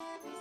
Every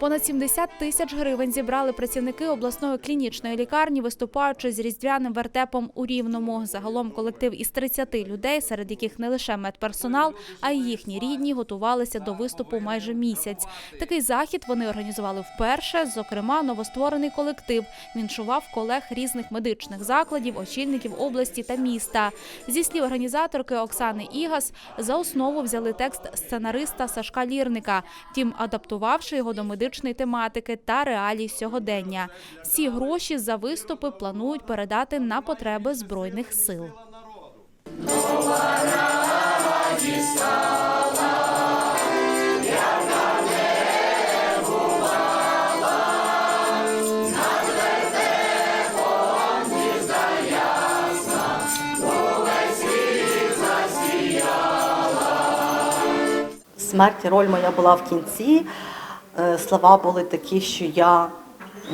Понад 70 тисяч гривень зібрали працівники обласної клінічної лікарні, виступаючи з різдвяним вертепом у Рівному. Загалом колектив із 30 людей, серед яких не лише медперсонал, а й їхні рідні готувалися до виступу майже місяць. Такий захід вони організували вперше. Зокрема, новостворений колектив віншував колег різних медичних закладів, очільників області та міста. Зі слів організаторки Оксани Ігас, за основу взяли текст сценариста Сашка Лірника, втім адаптувавши його до медичної тематики та реалій сьогодення. Всі гроші за виступи планують передати на потреби збройних сил. Смерть роль моя була в кінці. Е, Слова були такі, що я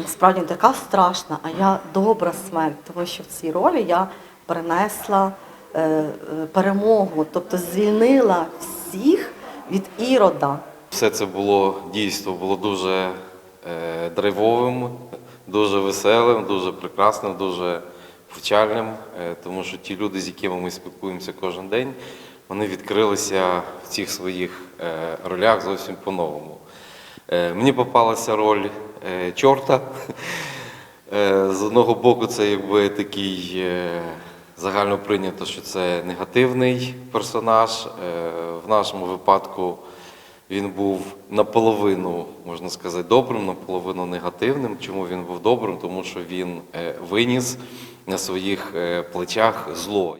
справді така страшна, а я добра смерть, тому що в цій ролі я принесла е, е, перемогу, тобто звільнила всіх від ірода. Все це було дійство було дуже драйвовим, дуже веселим, дуже прекрасним, дуже повчальним, тому що ті люди, з якими ми спілкуємося кожен день, вони відкрилися в цих своїх ролях зовсім по-новому. Е, мені попалася роль е, чорта. Е, З одного боку, це якби такий загально прийнято, що це негативний персонаж. В нашому випадку він був наполовину, можна сказати, добрим, наполовину негативним. Чому він був добрим? Тому що він виніс на своїх плечах зло.